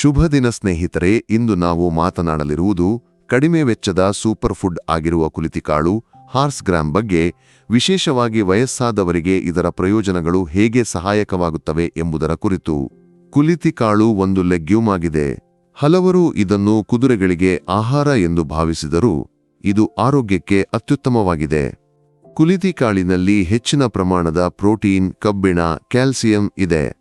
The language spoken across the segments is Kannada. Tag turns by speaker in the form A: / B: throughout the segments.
A: ಶುಭ ದಿನ ಸ್ನೇಹಿತರೆ, ಇಂದು ನಾವು ಮಾತನಾಡಲಿರುವುದು ಕಡಿಮೆ ವೆಚ್ಚದ ಸೂಪರ್ ಫುಡ್ ಆಗಿರುವ ಕುಲಿತಿಕಾಳು ಹಾರ್ಸ್ ಗ್ರಾಮ್ ಬಗ್ಗೆ, ವಿಶೇಷವಾಗಿ ವಯಸ್ಸಾದವರಿಗೆ ಇದರ ಪ್ರಯೋಜನಗಳು ಹೇಗೆ ಸಹಾಯಕವಾಗುತ್ತವೆ ಎಂಬುದರ ಕುರಿತು. ಕುಲಿತಿಕಾಳು ಒಂದು ಲೆಗ್ಯೂಮ್ ಆಗಿದೆ ಹಲವರು ಇದನ್ನು ಕುದುರೆಗಳಿಗೆ ಆಹಾರ ಎಂದು ಭಾವಿಸಿದರೂ, ಇದು ಆರೋಗ್ಯಕ್ಕೆ ಅತ್ಯುತ್ತಮವಾಗಿದೆ. ಕುಲಿತಿಕಾಳಿನಲ್ಲಿ ಹೆಚ್ಚಿನ ಪ್ರಮಾಣದ ಪ್ರೋಟೀನ್, ಕಬ್ಬಿಣ, ಕ್ಯಾಲ್ಸಿಯಂ ಇದೆ.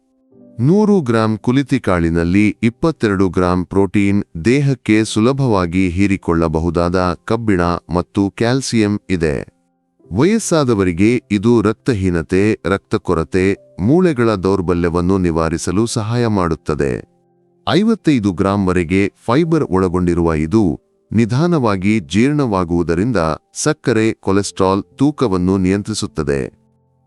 A: ನೂರು ಗ್ರಾಂ ಕುಲಿತಿಕಾಳಿನಲ್ಲಿ ಇಪ್ಪತ್ತೆರಡು ಗ್ರಾಂ ಪ್ರೋಟೀನ್ ದೇಹಕ್ಕೆ ಸುಲಭವಾಗಿ ಹೀರಿಕೊಳ್ಳಬಹುದಾದ ಕಬ್ಬಿಣ ಮತ್ತು ಕ್ಯಾಲ್ಸಿಯಂ ಇದೆ. ವಯಸ್ಸಾದವರಿಗೆ ಇದು ರಕ್ತಹೀನತೆ, ರಕ್ತಕೊರತೆ, ಮೂಳೆಗಳ ದೌರ್ಬಲ್ಯವನ್ನು ನಿವಾರಿಸಲು ಸಹಾಯ ಮಾಡುತ್ತದೆ. ಐವತ್ತೈದು ಗ್ರಾಂವರೆಗೆ ಫೈಬರ್ ಒಳಗೊಂಡಿರುವ ಇದು ನಿಧಾನವಾಗಿ ಜೀರ್ಣವಾಗುವುದರಿಂದ ಸಕ್ಕರೆ, ಕೊಲೆಸ್ಟ್ರಾಲ್ ತೂಕವನ್ನು ನಿಯಂತ್ರಿಸುತ್ತದೆ.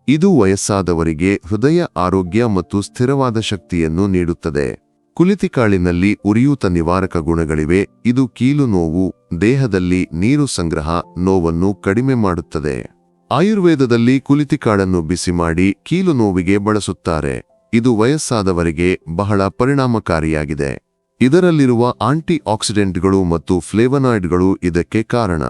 A: ಇದು ವಯಸ್ಸಾದವರಿಗೆ ಹೃದಯ ಆರೋಗ್ಯ ಮತ್ತು ಸ್ಥಿರವಾದ ಶಕ್ತಿಯನ್ನು ನೀಡುತ್ತದೆ. ಕುಲಿತಿಕಾಳಿನಲ್ಲಿ ಉರಿಯೂತ ನಿವಾರಕ ಗುಣಗಳಿವೆ. ಇದು ಕೀಲು ನೋವು, ದೇಹದಲ್ಲಿ ನೀರು ಸಂಗ್ರಹ, ನೋವನ್ನು ಕಡಿಮೆ ಮಾಡುತ್ತದೆ. ಆಯುರ್ವೇದದಲ್ಲಿ ಕುಲಿತಿಕಾಳನ್ನು ಬಿಸಿ ಮಾಡಿ ಕೀಲು ನೋವಿಗೆ ಬಳಸುತ್ತಾರೆ. ಇದು ವಯಸ್ಸಾದವರಿಗೆ ಬಹಳ ಪರಿಣಾಮಕಾರಿಯಾಗಿದೆ. ಇದರಲ್ಲಿರುವ ಆಂಟಿ ಆಕ್ಸಿಡೆಂಟ್ಗಳು ಮತ್ತು ಫ್ಲೇವನಾಯ್ಡ್ಗಳು ಇದಕ್ಕೆ ಕಾರಣ.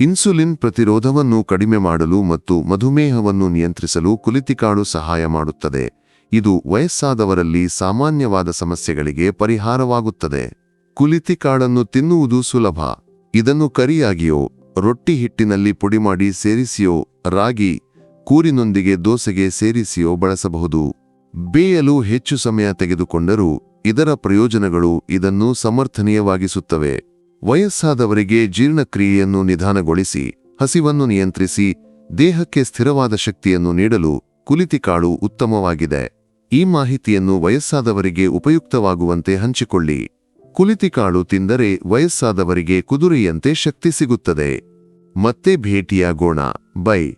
A: ಇನ್ಸುಲಿನ್ ಪ್ರತಿರೋಧವನ್ನು ಕಡಿಮೆ ಮಾಡಲು ಮತ್ತು ಮಧುಮೇಹವನ್ನು ನಿಯಂತ್ರಿಸಲು ಕುಲಿತಿಕಾಳು ಸಹಾಯ ಮಾಡುತ್ತದೆ. ಇದು ವಯಸ್ಸಾದವರಲ್ಲಿ ಸಾಮಾನ್ಯವಾದ ಸಮಸ್ಯೆಗಳಿಗೆ ಪರಿಹಾರವಾಗುತ್ತದೆ. ಕುಲಿತಿಕಾಳನ್ನು ತಿನ್ನುವುದು ಸುಲಭ. ಇದನ್ನು ಕರಿಯಾಗಿಯೋ, ರೊಟ್ಟಿ ಹಿಟ್ಟಿನಲ್ಲಿ ಪುಡಿ ಮಾಡಿ ಸೇರಿಸಿಯೋ, ರಾಗಿ, ಕೂರಿನೊಂದಿಗೆ ದೋಸೆಗೆ ಸೇರಿಸಿಯೋ ಬಳಸಬಹುದು. ಬೇಯಲು ಹೆಚ್ಚು ಸಮಯ ತೆಗೆದುಕೊಂಡರೂ ಇದರ ಪ್ರಯೋಜನಗಳು ಇದನ್ನು ಸಮರ್ಥನೀಯವಾಗಿಸುತ್ತವೆ. ವಯಸ್ಸಾದವರಿಗೆ ಜೀರ್ಣಕ್ರಿಯೆಯನ್ನು ನಿಧಾನಗೊಳಿಸಿ, ಹಸಿವನ್ನು ನಿಯಂತ್ರಿಸಿ, ದೇಹಕ್ಕೆ ಸ್ಥಿರವಾದ ಶಕ್ತಿಯನ್ನು ನೀಡಲು ಕುಲಿತಿಕಾಳು ಉತ್ತಮವಾಗಿದೆ. ಈ ಮಾಹಿತಿಯನ್ನು ವಯಸ್ಸಾದವರಿಗೆ ಉಪಯುಕ್ತವಾಗುವಂತೆ ಹಂಚಿಕೊಳ್ಳಿ. ಕುಲಿತಿಕಾಳು ತಿಂದರೆ ವಯಸ್ಸಾದವರಿಗೆ ಕುದುರೆಯಂತೆ ಶಕ್ತಿ ಸಿಗುತ್ತದೆ. ಮತ್ತೆ ಭೇಟಿಯಾಗೋಣ. ಬೈ.